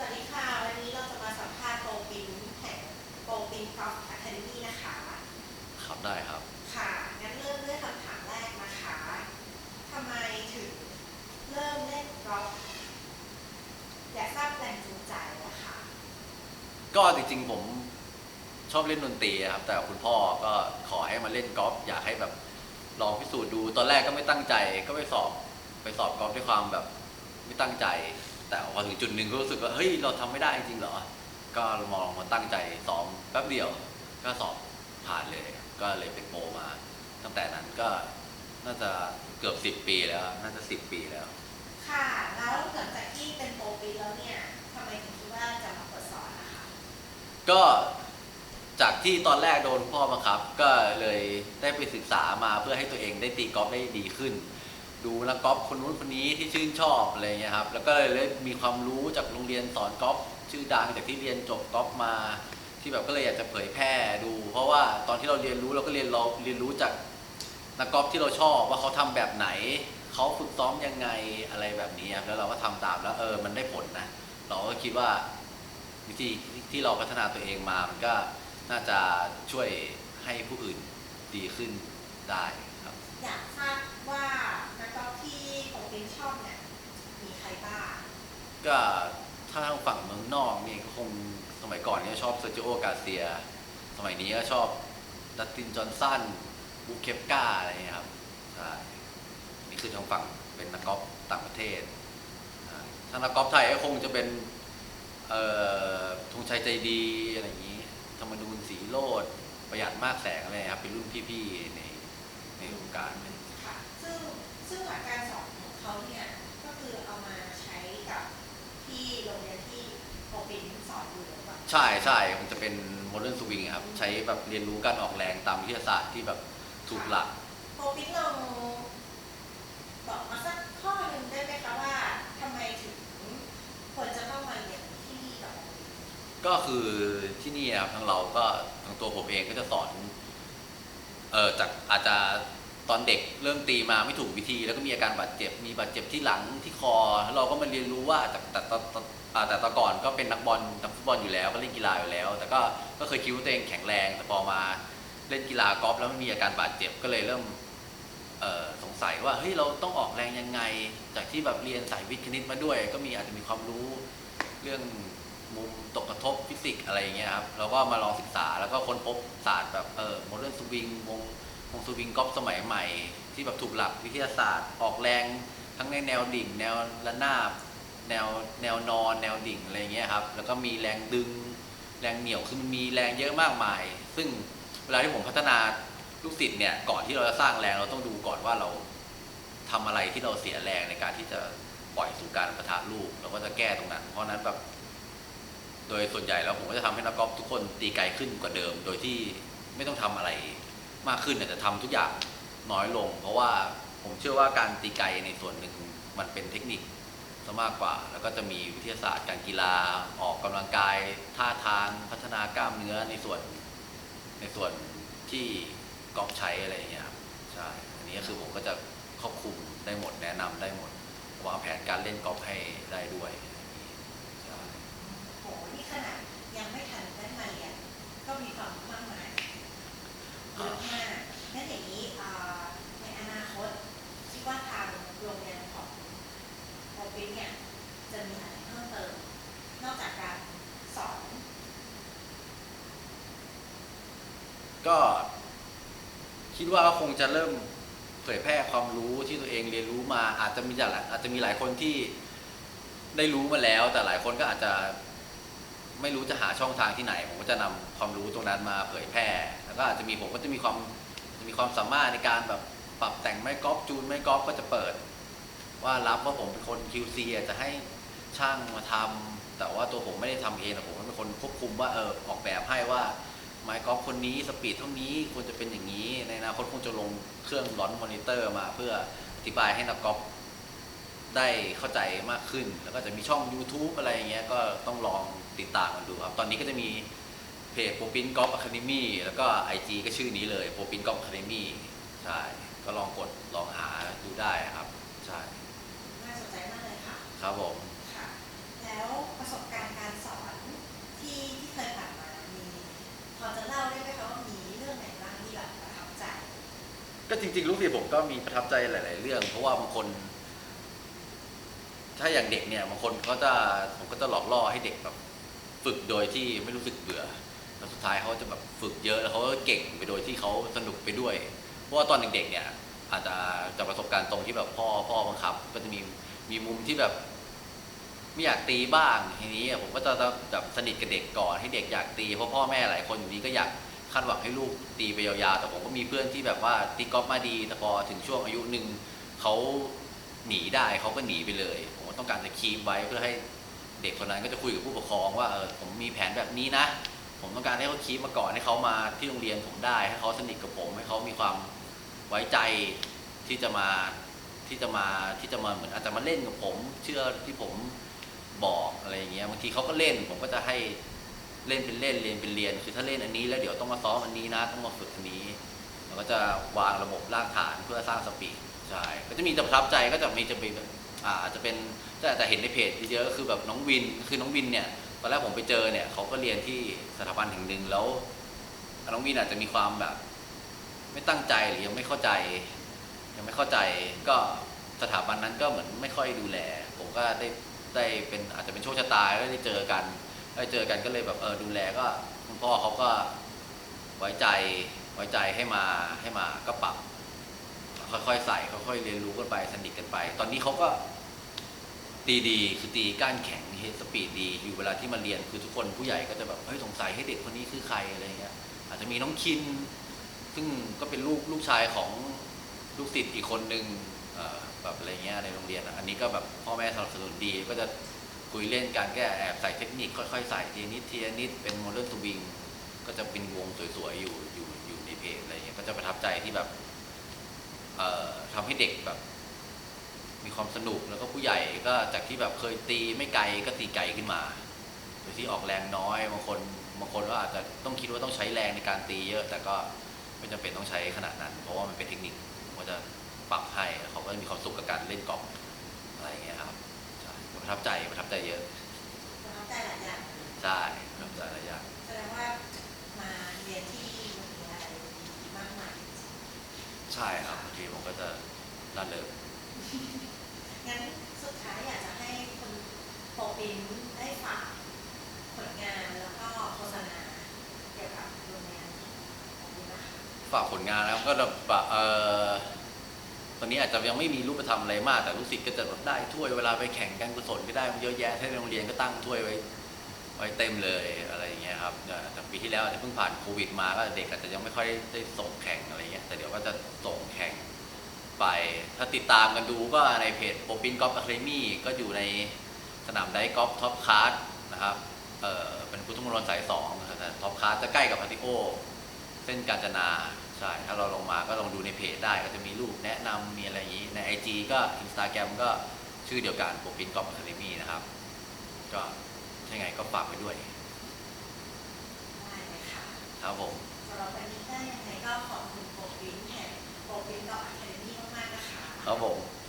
วัสดีค่ะ วันนี้เราจะมาสัมภาษณ์โปรปินแห่งโปรปินกอล์ฟอะคาเดมี่นะคะ ครับได้ครับ ค่ะ งั้นเริ่มด้วยคำถามแรกนะคะทำไมถึงเริ่มเล่นกอล์ฟอยากทราบแรงจูงใจนะคะ ก็จริงๆผมชอบเล่นดนตรีครับ แต่คุณพ่อก็ขอให้มาเล่นกอล์ฟอยากให้แบบลองพิสูจน์ดู ตอนแรกก็ไม่ตั้งใจ ก็ไปสอบไปสอบกอล์ฟด้วยความแบบไม่ตั้งใจ แต่พอถึงจุดหนึ่งก็รู้สึกว่าเฮ้ยเราทำไม่ได้จริงๆเหรอ ก็มองมาตั้งใจซ้อมแป๊บเดียว ก็สอบผ่านเลย ก็เลยเป็นโปรมา ตั้งแต่นั้นก็น่าจะเกือบสิบปีแล้ว น่าจะสิบปีแล้ว ค่ะ แล้วหลังจากที่เป็นโปรปินแล้วเนี่ยทำไมถึงคิดว่าจะมาเปิดสอนนะคะก็จากที่ตอนแรกโดนพ่อบังคับ ก็เลยได้ไปศึกษามาเพื่อให้ตัวเองได้ตีกอล์ฟได้ดีขึ้น ดูนักกอล์ฟคนนู้นคนนี้ที่ชื่นชอบอะไรเงี้ยครับแล้วก็เลยมีความรู้จากโรงเรียนสอนกอล์ฟชื่อดังจากที่เรียนจบกอล์ฟมา ที่แบบก็เลยอยากจะเผยแพร่ดู เพราะว่าตอนที่เราเรียนรู้เราก็เรียนเราเรียนรู้จากนักกอล์ฟที่เราชอบว่าเขาทำแบบไหนเขาฝึกซ้อมยังไงอะไรแบบนี้ครับแล้วเราก็ทำตามแล้วเออมันได้ผลนะเราก็คิดว่าวิธีที่เราพัฒนาตัวเองมามันก็น่าจะช่วยให้ผู้อื่นดีขึ้นได้ครับอยากทราบว่านักกอล์ฟที่โปรปินชอบเนี่ยมีใครบ้าง ก็ถ้าทางฝั่งเมืองนอกนี่ก็คงสมัยก่อนเนี่ยชอบเซอร์จิโอกาเซีย สมัยนี้ก็ชอบดัตตินจอห์นสันบูเคปกาอะไรเงี้ยครับใช่นี่คือทางฝั่งเป็นนักกอล์ฟต่างประเทศใช่ถ้านักกอล์ฟไทยก็คงจะเป็นเอ่อธงชัยใจดีอะไรอย่างนี้ ธรรมนูญสีโรดประหยัดมากแสงอะไรครับเป็นรุ่นพี่ๆในในวงการค่ะซึ่งซึ่งหลักการสอนของเขาเนี่ยก็คือเอามาใช้กับที่โรงเรียนที่โปรปินสอนอยู่หรือเปล่า ใช่ใช่มันจะเป็นโมเดิร์นสวิงครับ ใช้แบบเรียนรู้การออกแรงตามวิทยาศาสตร์ที่แบบถูกหลัก โปรปินลองบอกมาสักข้อหนึ่งได้ไหมคะว่าทำไมถึงควรจะต้องมาเรียนที่นี่กับโปรปินก็คือที่นี่นะครับทางเราก็ทางตัวผมเองก็จะสอนเออจากอาจจะ ตอนเด็กเริ่มตีมาไม่ถูกวิธี แล้วก็มีอาการบาดเจ็บ มีบาดเจ็บที่หลังที่คอแล้วเราก็มาเรียนรู้ว่าแต่แต่แต่แต่อ่าแต่แตะก่อนก็เป็นนักบอลนักฟุตบอลอยู่แล้ว ก็เล่นกีฬาอยู่แล้ว แต่ก็ก็เคยคิดว่าตัวเองแข็งแรง แต่พอมาเล่นกีฬากอล์ฟแล้วมันมีอาการบาดเจ็บก็เลยเริ่มสงสัยว่าเฮ้ยเราต้องออกแรงยังไง จากที่แบบเรียนสายวิทย์คณิตมาด้วย ก็มีอาจจะมีความรู้เรื่องมุมตกกระทบฟิสิกส์อะไรอย่างเงี้ยครับเราก็มาลองศึกษาแล้วก็ค้นพบศาสตร์แบบเออโมเดิร์นสวิงวง วงสวิงกอล์ฟสมัยใหม่ ที่แบบถูกหลักวิทยาศาสตร์ ออกแรงทั้งในแนวดิ่ง แนวระนาบ แนวแนวนอน แนวดิ่งอะไรเงี้ยครับ แล้วก็มีแรงดึง แรงเหนี่ยวคือมันมีแรงเยอะมากมาย ซึ่งเวลาที่ผมพัฒนาลูกศิษย์เนี่ยก่อนที่เราจะสร้างแรงเราต้องดูก่อนว่าเราทำอะไรที่เราเสียแรงในการที่จะปล่อยสู่การประทะลูกเราก็จะแก้ตรงนั้น เพราะฉะนั้นแบบโดยส่วนใหญ่แล้วผมก็จะทำให้นักกอล์ฟทุกคนตีไกลขึ้นกว่าเดิม โดยที่ไม่ต้องทำอะไร มากขึ้นแต่จะทำทุกอย่างน้อยลง เพราะว่าผมเชื่อว่าการตีไกในส่วนหนึ่งมันเป็นเทคนิคซะมากกว่า แล้วก็จะมีวิทยาศาสตร์การกีฬาออกกำลังกายท่าทางพัฒนากล้ามเนื้อในส่วนในส่วนที่กอล์ฟใช้อะไรอย่างเงี้ยครับใช่อันนี้ก็คือผมก็จะครอบคลุมได้หมดแนะนำได้หมดวางแผนการเล่นกอล์ฟให้ได้ด้วยใช่โหนี่ขนาดยังไม่ทันได้มาเรียนก็มีความมากมาย เยอะมากนั่นอย่างนี้อ่ในอนาคตคิดว่าทางโรงเรียนของโปรปินเนี่ยจะมีอะไรเพิ่มเติม นอกจากการสอน ก็คิดว่าคงจะเริ่มเผยแพร่ความรู้ที่ตัวเองเรียนรู้มาอาจจะมีหลายอาจจะมีหลายคนที่ได้รู้มาแล้ว แต่หลายคนก็อาจจะไม่รู้จะหาช่องทางที่ไหน ผมก็จะนำความรู้ตรงนั้นมาเผยแพร่ ก็อาจจะมีผมก็จะมีความมีความสามารถในการแบบปรับแต่งไม้กอล์ฟจูนไม้กอล์ฟก็จะเปิด ว่ารับว่าผมเป็นคน QC อจจะให้ช่างมาทำแต่ว่าตัวผมไม่ได้ทำเองแต่ผมเป็นคนควบคุมว่าเออออกแบบให้ว่าไม้กอล์ฟคนนี้สปีดเท่านี้ควรจะเป็นอย่างนี้ ในอนาคตคงจะลงเครื่องร้อนมอนิเตอร์มาเพื่ออธิบายให้นักกอล์ฟได้เข้าใจมากขึ้น แล้วก็จะมีช่อง YouTube อะไรอย่างเงี้ยก็ต้องลองติดตามกันดูครับ ตอนนี้ก็จะมี เพจโปรปินกอล์ฟอะคาเดมี่แล้วก็ IG ก็ชื่อนี้เลยโปรปินกอล์ฟอะคาเดมี่ใช่ก็ลองกดลองหาดูได้ครับ ใช่น่าสนใจมากเลยค่ะ ครับผมค่ะ แล้วประสบการณ์การสอนที่ที่เคยผ่านมามีพอจะเล่าได้ไหมคะว่ามีเรื่องไหนบ้างที่แบบประทับใจ ก็จริง ๆ ลูกศิษย์ผมก็มีประทับใจหลาย ๆ เรื่อง เพราะว่าบางคน ถ้าอย่างเด็กเนี่ยบางคนเขาจะผมก็จะหลอกล่อให้เด็กแบบ ฝึกโดยที่ไม่รู้สึกเบื่อ แล้วสุดท้ายเขาจะแบบฝึกเยอะแล้วเขาก็เก่งไปโดยที่เขาสนุกไปด้วย เพราะว่าตอนเด็กๆเนี่ยอาจจะจากประสบการณ์ตรงที่แบบพ่อพ่อบังคับ ก็จะมีมีมุมที่แบบไม่อยากตีบ้างทีนี้ผมก็จะแบบสนิทกับเด็กก่อนให้เด็กอยากตีเพราะพ่อแม่หลายคนอยู่ดีก็อยากคาดหวังให้ลูกตีไปยาวๆแต่ผมก็มีเพื่อนที่แบบว่าตีกอล์ฟมาดีแต่พอถึงช่วงอายุหนึ่งเขาหนีได้เขาก็หนีไปเลย ผมก็ต้องการจะคีบไว้เพื่อให้เด็กคนนั้นก็จะคุยกับผู้ปกครองว่าเออผมมีแผนแบบนี้นะ ผมต้องการให้เขาคีบมาก่อนให้เขามาที่โรงเรียนผมได้ ให้เขาสนิทกับผม ให้เขามีความไว้ใจที่จะมาที่จะมาที่จะมาเหมือนอาจจะมาเล่นกับผม เชื่อที่ผมบอกอะไรอย่างเงี้ยบางทีเขาก็เล่นผมก็จะให้เล่นเป็นเล่นเรียนเป็นเรียน คือถ้าเล่นอันนี้แล้วเดี๋ยวต้องมาซ้อมอันนี้นะต้องมาฝึกอันนี้เราก็จะวางระบบรากฐานเพื่อสร้างสปีดใช่ก็จะมีจะประทับใจก็จะมีจะเป็นอ่าจจะเป็นแต่แต่เห็นในเพจเยอะๆก็คือแบบน้องวินคือน้องวินเนี่ย ตอนแรกผมไปเจอเนี่ยเขาก็เรียนที่สถาบันแห่งหนึ่งแล้วน้องวินอาจจะมีความแบบ ไม่ตั้งใจหรือยังไม่เข้าใจ ยังไม่เข้าใจก็สถาบันนั้นก็เหมือนไม่ค่อยดูแล ผมก็ได้ได้เป็นอาจจะเป็นโชคชะตาก็ได้เจอกันได้เจอกันก็เลยแบบเออดูแลก็คุณพ่อเขาก็ไว้ใจไว้ใจให้มาให้มาก็ปรับค่อยๆใส่ค่อยๆเรียนรู้กันไปสนิทกันไป ตอนนี้เขาก็ ตีดีคือตีก้านแข็งเฮดสปีดดี อยู่เวลาที่มาเรียนคือทุกคนผู้ใหญ่ก็จะแบบเฮ้ยสงสัยให้เด็กคนนี้คือใครอะไรเงี้ยอาจจะมีน้องคิน ซึ่งก็เป็นลูกลูกชายของลูกศิษย์อีกคนนึงเอ่อแบบอะไรเงี้ยในโรงเรียนอะอันนี้ก็แบบพ่อแม่สนับสนุนดีก็จะคุยเล่นการแก้แอบใส่เทคนิคค่อยๆ ใส่ทีนิดทีนิดเป็นโมเดิร์นทวิงก็จะเป็นวงสวยๆอยู่อยู่อยู่ในเพจอะไรเงี้ยก็จะประทับใจที่แบบเอ่อทำให้เด็กแบบ มีความสนุกแล้วก็ผู้ใหญ่ก็จากที่แบบเคยตีไม่ไกลก็ตีไกลขึ้นมาโดยที่ออกแรงน้อยบางคนบางคนก็อาจจะต้องคิดว่าต้องใช้แรงในการตีเยอะ แต่ก็ไม่จำเป็นต้องใช้ขนาดนั้น เพราะว่ามันเป็นเทคนิคผมก็จะปรับให้แล้วเขาก็จะมีความสุขกับการเล่นกอล์ฟอะไรอย่างเงี้ยครับใช่ประทับใจประทับใจเยอะประทับใจหลายอย่างใช่ประทับใจหลายอย่างแสดงว่ามาเรียนที่มหาวิทยาลัยดีมากมายใช่ครับบางทีผมก็จะร่าเริง งั้นสุดท้ายอยากจะให้คุณโปรปินได้ฝากผลงานแล้วก็โฆษณาเกี่ยวกับโรงเรียนของคุณนะคะฝากผลงานแล้วก็แบบเออตอนนี้อาจจะยังไม่มีรูปธรรมอะไรมาก แต่ลูกศิษย์ก็จะแบบได้ถ้วยเวลาไปแข่งการกุศลก็ได้เยอะแยะถ้าในโรงเรียนก็ตั้งถ้วยไว้ไว้เต็มเลยอะไรอย่างเงี้ยครับแต่แต่ปีที่แล้วอาจจะเพิ่งผ่านโควิดมาก็เด็กอาจจะยังไม่ค่อยได้ส่งแข่งอะไรเงี้ยแต่เดี๋ยวก็จะส่งแข่ง ไป ถ้าติดตามกันดูก็ในเพจโปปินกอล์ฟอะคาเดมี่ก็อยู่ในสนามไดกอล์ฟท็อปคาร์ดนะครับเออเป็นพุทธมณฑลสายสองนะครับแต่ท็อปคาร์ดจะใกล้กับพาติโอเส้นกาญจนาใช่ถ้าเราลงมาก็ลองดูในเพจได้ก็จะมีรูปแนะนำมีอะไรอย่างนี้ใน IG ก็ Instagram ก็ชื่อเดียวกันโปปินกอล์ฟอะคาเดมี่นะครับก็ถ้าไงก็ฝากไว้ด้วย ได้เลยค่ะครับผม สำหรับวันนี้ก็ยังไงก็ขอ ครับผม